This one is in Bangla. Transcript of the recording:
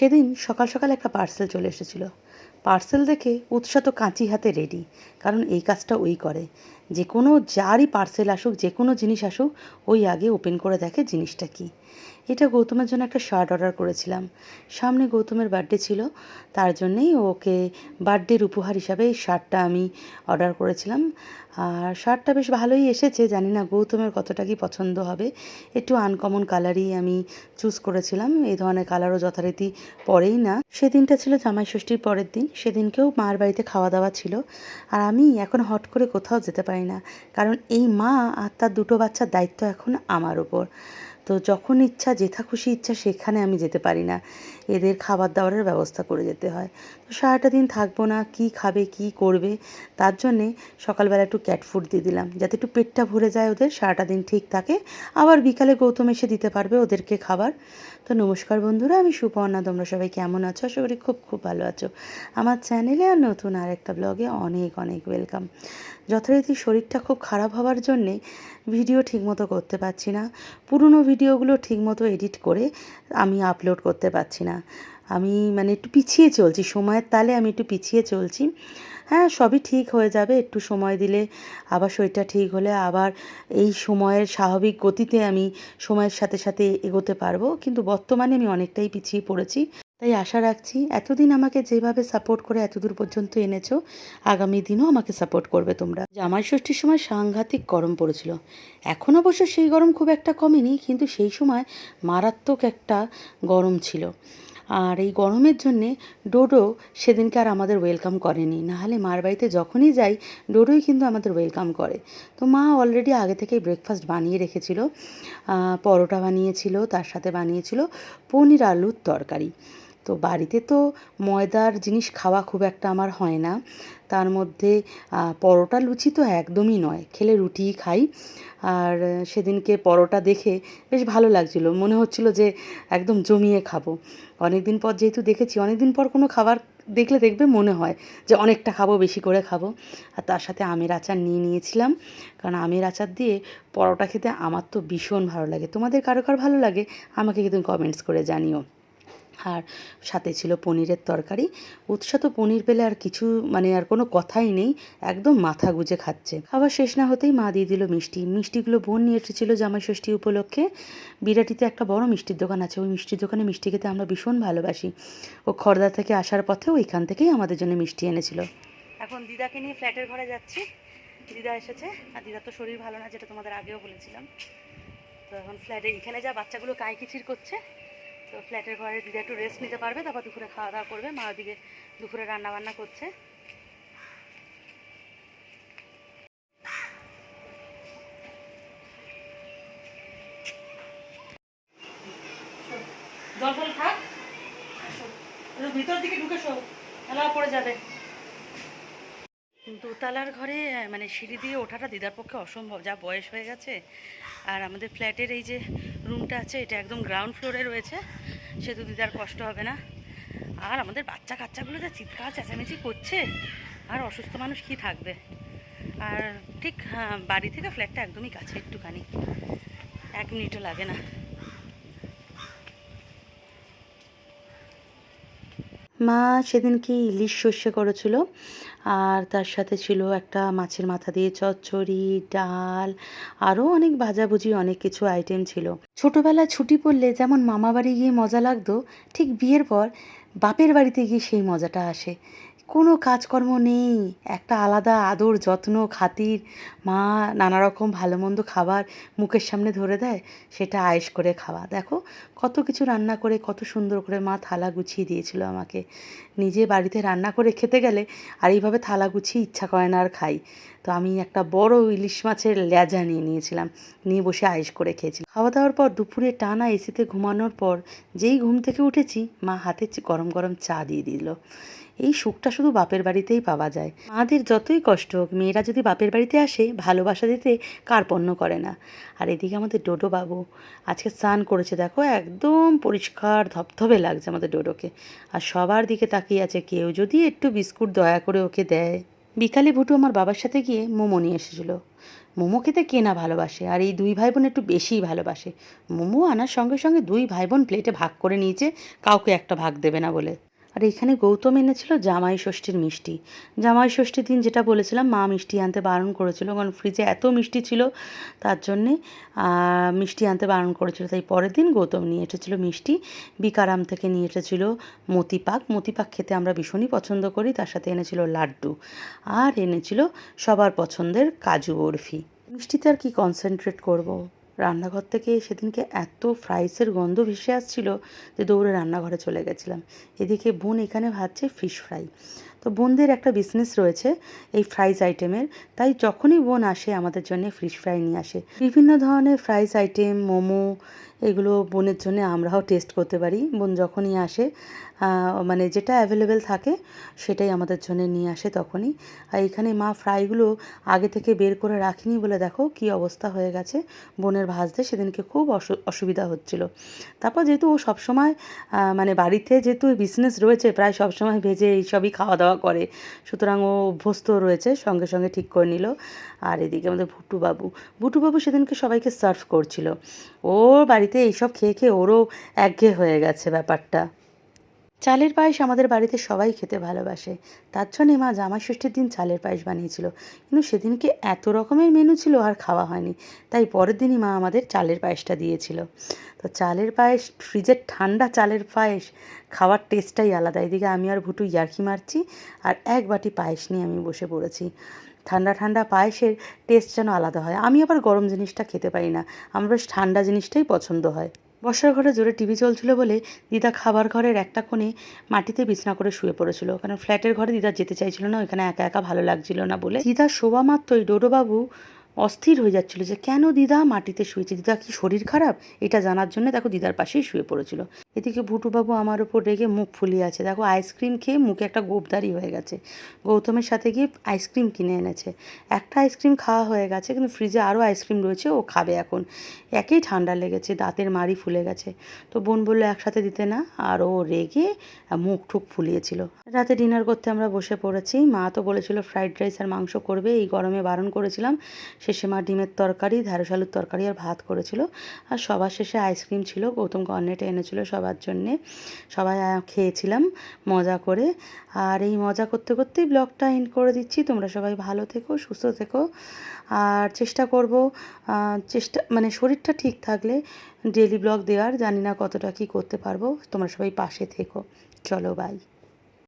সেদিন সকাল সকাল একটা পার্সেল চলে এসেছিল। পার্সেল দেখে উৎসাহ তো কাঁচি হাতে রেডি কারণ এই কাজটা ওই করে। যে কোনো যারই পার্সেল আসুক, যে কোনো জিনিস আসুক, ওই আগে ওপেন করে দেখে জিনিসটা কি। এটা গৌতমের জন্য একটা শার্ট অর্ডার করেছিলাম। সামনে গৌতমের বার্থডে ছিল, তার জন্যেই ওকে বার্থডের উপহার হিসাবে এই শার্টটা আমি অর্ডার করেছিলাম। আর শার্টটা বেশ ভালোই এসেছে, জানি না গৌতমের কতটা কি পছন্দ হবে। একটু আনকমন কালারই আমি চুজ করেছিলাম, এই ধরনের কালারও যথারীতি পরেই না। সেদিনটা ছিল জামাই ষষ্ঠীর পরের দিন, সেদিনকেও মার বাড়িতে খাওয়া দাওয়া ছিল আর আমি এখন হট করে কোথাও যেতে পারি না। কারণ এই মা আর তার দুটো বাচ্চার দায়িত্ব এখন আমার ওপর। তো যখন ইচ্ছা, যেথা খুশি ইচ্ছা, সেখানে আমি যেতে পারি না। এদের খাবার দাবারের ব্যবস্থা করে যেতে হয়। তো সারাটা দিন থাকব না, কি খাবে, কি করবে? তার জন্যে সকালবেলা একটু ক্যাট ফুড দিয়ে দিলাম। যাতে একটু পেটটা ভরে যায় ওদের, সারাটা দিন ঠিক থাকে। আবার বিকালে গৌতম এসে দিতে পারবে ওদেরকে খাবার। তো নমস্কার বন্ধুরা, আমি সুপর্ণা। তোমরা সবাই কেমন আছো? আশা করি খুব খুব ভালো আছো। আমার চ্যানেলে আর নতুন আর একটা ব্লগে অনেক অনেক ওয়েলকাম যথারীতি শরীরটা খুব খারাপ হওয়ার জন্যে ভিডিও ঠিকমতো করতে পারছি না। পুরনো ভিডিওগুলো ঠিকমতো এডিট করে আমি আপলোড করতে পারছি না। আমি মানে একটু পিছিয়ে চলছি, সময়ের তালে আমি একটু পিছিয়ে চলছি। হ্যাঁ সবই ঠিক হয়ে যাবে, একটু সময় দিলে আবার শরীরটা ঠিক হলে আবার এই সময়ের স্বাভাবিক গতিতে আমি সময়ের সাথে সাথে এগোতে পারব। কিন্তু বর্তমানে আমি অনেকটাই পিছিয়ে পড়েছি। তাই আশা রাখছি এতদিন আমাকে যেভাবে সাপোর্ট করে এতদূর পর্যন্ত এনেছো, আগামী দিনও আমাকে সাপোর্ট করবে তোমরা। জামাই ষষ্ঠীর সময় সাংঘাতিক গরম পড়েছিল। এখন অবশ্য সেই গরম খুব একটা কমেনি, কিন্তু সেই সময় মারাত্মক একটা গরম ছিল। আর এই গরমের জন্যে ডোডো সেদিনকে আর আমাদের ওয়েলকাম করেনি। নাহলে মার বাড়িতে যখনই যাই, ডোডোই কিন্তু আমাদের ওয়েলকাম করে। তো মা অলরেডি আগে থেকেই ব্রেকফাস্ট বানিয়ে রেখেছিল পরোটা বানিয়েছিল, তার সাথে বানিয়েছিল পনির আলুর তরকারি। তো বাড়িতে তো ময়দার জিনিস খাওয়া খুব একটা আমার হয় না। তার মধ্যে পরোটা লুচি তো একদমই নয়। খেলে রুটিই খাই। আর সেদিনকে পরোটা দেখে বেশ ভালো লাগছিল। মনে হচ্ছিল যে একদম জমিয়ে খাব। অনেক দিন পর যেহেতু দেখেছি অনেক দিন পর কোনো খাবার দেখলে দেখবে মনে হয় যে অনেকটা খাব, বেশি করে খাব। আর তার সাথে আমের আচার নিয়ে নিয়েছিলাম। কারণ আমের আচার দিয়ে পরোটা খেতে আমার তো ভীষণ ভালো লাগে। তোমাদের কারও কার ভালো লাগে? আমাকে কিন্তু কমেন্টস করে জানিও। আর সাথে ছিল পনিরের তরকারি। উৎসা তো পনির পেলে আর কিছু মানে আর কোনো কথাই নেই, একদম মাথা গুজে খাচ্ছে। খাবার শেষ না হতেই মা দিয়ে দিল মিষ্টি। মিষ্টিগুলো বোন নিয়ে এসেছিল জামাই ষষ্ঠী উপলক্ষে। বিরাটিতে একটা বড় মিষ্টির দোকান আছে। ওই মিষ্টির দোকানে মিষ্টি খেতে আমরা ভীষণ ভালোবাসি। ও খড়দা থেকে আসার পথে ওইখান থেকেই আমাদের জন্য মিষ্টি এনেছিল। এখন দিদাকে নিয়ে ফ্ল্যাটের ঘরে যাচ্ছি। দিদা এসেছে। আর দিদার তো শরীর ভালো না, যেটা তোমাদের আগেও বলেছিলাম। তো এখন ফ্ল্যাটে এখানে যা বাচ্চাগুলো কাইকিচির করছে তো ফ্ল্যাটের ঘরে দিদি একটু রেস্ট নিতে পারবে, তারপর দুপুরে খাওয়া দাওয়া করবে। মা ওদিকে দুপুরে রান্না বান্না করছে ভিতর দিকে ঢুকে শো, তাহলে পড়ে যাবে। দোতলার ঘরে মানে সিঁড়ি দিয়ে ওঠাটা দিদার পক্ষে অসম্ভব। যা বয়স হয়ে গেছে, আর আমাদের ফ্ল্যাটের এই যে রুমটা আছে, এটা একদম গ্রাউন্ড ফ্লোরে রয়েছে সেহেতু দিদার কষ্ট হবে না। আর আমাদের বাচ্চা কাচ্চাগুলো যা চিৎকার, চেঁচামেচি করছে, আর অসুস্থ মানুষ কি থাকবে? আর ঠিক বাড়ি থেকে ফ্ল্যাটটা একদমই কাছে একটুখানি। এক মিনিটও লাগে না। মা সেদিন কি ইলিশ সর্ষে করেছিল, আর তার সাথে ছিল একটা মাছের মাথা দিয়ে চচ্চড়ি, ডাল, আরও অনেক ভাজাভুজি, অনেক কিছু আইটেম ছিল। ছোটোবেলায় ছুটি পড়লে যেমন মামা বাড়ি গিয়ে মজা লাগতো, ঠিক বিয়ের পর বাপের বাড়িতে গিয়ে সেই মজাটা আসে। কোনো কাজকর্ম নেই। একটা আলাদা আদর, যত্ন, খাতির। মা নানা রকম ভালো মন্দ খাবার মুখের সামনে ধরে দেয়, সেটা আয়েস করে খাওয়া। দেখো, কত কিছু রান্না করে, কত সুন্দর করে মা থালা গুছিয়ে দিয়েছিল আমাকে। নিজে বাড়িতে রান্না করে খেতে গেলে আর এইভাবে থালা গুছিয়ে ইচ্ছা করে না আর খাই। তো আমি একটা বড় ইলিশ মাছের লেজা নিয়ে নিয়েছিলাম, নিয়ে বসে আয়েস করে খেয়েছি। খাওয়া দাওয়ার পর দুপুরে টানা এসিতে ঘুমানোর পর যেই ঘুম থেকে উঠেছি, মা হাতে গরম গরম চা দিয়ে দিল। এই সুখটা শুধু বাপের বাড়িতেই পাওয়া যায়। মাদের যতই কষ্ট হোক, মেয়েরা যদি বাপের বাড়িতে আসে, ভালোবাসা দিতে কার্পণ্য করে না? আর এদিকে আমাদের ডোডো বাবু আজকে স্নান করেছে, দেখো, একদম পরিষ্কার ধপধপে লাগছে আমাদের ডোডোকে। আর সবার দিকে তাকিয়ে আছে, কেউ যদি একটু বিস্কুট দয়া করে ওকে দেয়। বিকালে ভুটু আমার বাবার সাথে গিয়ে মোমো নিয়ে এসেছিল। মোমো খেতে কে না ভালোবাসে? আর এই দুই ভাই বোন একটু বেশিই ভালোবাসে। মোমো আনার সঙ্গে সঙ্গে দুই ভাই বোন প্লেটে ভাগ করে নিয়েছে, কাউকে একটা ভাগ দেবে না বলে। আর এখানে গৌতম এনেছিল জামাই ষষ্ঠীর মিষ্টি। জামাই ষষ্ঠীর দিন যেটা বলেছিলাম, মা মিষ্টি আনতে বারণ করেছিল, কারণ ফ্রিজে এত মিষ্টি ছিল, তার জন্যে মিষ্টি আনতে বারণ করেছিল। তাই পরের দিন গৌতম নিয়ে এসেছিল মিষ্টি, বিকারাম থেকে নিয়ে এসেছিল মতিপাক। মতিপাক খেতে আমরা ভীষণই পছন্দ করি, তার সাথে এনেছিল লাড্ডু আর এনেছিল সবার পছন্দের কাজু বরফি। মিষ্টিতে আর কি কনসেন্ট্রেট করব। রান্নাঘর থেকে সেদিনকে এত ফ্রাইসের গন্ধ ভেসে আসছিল যে দৌড়ে রান্নাঘরে চলে গেছিলাম। এদিকে বোন এখানে ভাজছে ফিশ ফ্রাই তো বোনদের একটা বিজনেস রয়েছে এই ফ্রাইজ আইটেমের তাই যখনই বোন আসে, আমাদের জন্য ফিশ ফ্রাই নিয়ে আসে। বিভিন্ন ধরনের ফ্রাইজ আইটেম মোমো, এগুলো বোনের জন্য আমরাও টেস্ট করতে পারি। বোন যখনই আসে মানে যেটা অ্যাভেলেবেল থাকে, সেটাই আমাদের জন্য নিয়ে আসে তখনই। আর এখানে মা ফ্রাইগুলো আগে থেকে বের করে রাখিনি বলে দেখো কি অবস্থা হয়ে গেছে। বোনের ভাজতে সেদিনকে খুব অসু- অসুবিধা হচ্ছিল। তারপর যেহেতু ও সবসময় মানে বাড়িতে যেহেতু বিজনেস রয়েছে, প্রায় সবসময় ভেজে এইসবই খাওয়া দাওয়া করে। সুতরাং ও অভ্যস্ত রয়েছে, সঙ্গে সঙ্গে ঠিক করে নিল। আর এদিকে আমাদের ভুটুবাবু ভুটুবাবু সেদিনকে সবাইকে সার্ভ করছিল। ওর বাড়িতে এইসব খেয়ে খেয়ে ওরও একঘেয়ে হয়ে গেছে ব্যাপারটা। চালের পায়েস আমাদের বাড়িতে সবাই খেতে ভালোবাসে। তার জন্যে মা জামাই ষষ্ঠীর দিন চালের পায়েস বানিয়েছিল। কিন্তু সেদিনকে এত রকমের মেনু ছিল আর খাওয়া হয়নি। তাই পরের দিনই মা আমাদের চালের পায়েসটা দিয়েছিল। তো চালের পায়েস, ফ্রিজের ঠান্ডা চালের পায়েস, খাওয়ার টেস্টটাই আলাদা। এদিকে আমি আর ভুটু ইয়ার্কি মারছি আর এক বাটি পায়েস নিয়ে আমি বসে পড়েছি। ঠান্ডা ঠান্ডা পায়েসের টেস্ট যেন আলাদা হয়। আমি আবার গরম জিনিসটা খেতে পারি না। আমার বেশ ঠান্ডা জিনিসটাই পছন্দ হয়। বসার ঘরে জোরে টিভি চলছিল বলে দিদা খাবার ঘরের একটা কোণে মাটিতে বিছনা করে শুয়ে পড়েছিল। কারণ ফ্ল্যাটের ঘরে দিদা যেতে চাইছিল না, ওইখানে একা একা ভালো লাগছিল না বলে। দিদা শোভা মাত্রই ডোডোবাবু অস্থির হয়ে যাচ্ছিল যে, কেন দিদা মাটিতে শুয়েছে? দিদা কি শরীর খারাপ? এটা জানার জন্য দেখো দিদার পাশেই শুয়ে পড়েছিল। এদিকে ভুটুবাবু আমার ওপর রেগে মুখ ফুলিয়ে আছে। দেখো আইসক্রিম খেয়ে মুখে একটা গোপদারি হয়ে গেছে। গৌতমের সাথে গিয়ে আইসক্রিম কিনে এনেছে। একটা আইসক্রিম খাওয়া হয়ে গেছে, কিন্তু ফ্রিজে আরও আইসক্রিম রয়েছে, ও খাবে এখন। একেই ঠান্ডা লেগেছে, দাঁতের মাড়ি ফুলে গেছে। তো বোন বলল, একসাথে দিতে না? আর ও রেগে মুখ ঠুক ফুলিয়েছিল। রাতে ডিনার করতে আমরা বসে পড়েছি। মা তো বলেছিল, ফ্রাইড রাইস আর মাংস করবে। এই গরমে বারণ করেছিলাম। শেষে মা ডিমের তরকারি, ঢ্যাঁড়স আলুর তরকারি আর ভাত করেছিল। আর সবার শেষে আইসক্রিম ছিল, গৌতম কর্নেটে এনেছিল সবার জন্যে। সবাই খেয়েছিলাম মজা করে। আর এই মজা করতে করতেই ব্লগটা এন্ড করে দিচ্ছি। তোমরা সবাই ভালো থেকো, সুস্থ থেকো। আর চেষ্টা করব চেষ্টা মানে শরীরটা ঠিক থাকলে ডেলি ব্লগ দেওয়ার। জানি না কতটা কি করতে পারব। তোমরা সবাই পাশে থেকো। চলো বাই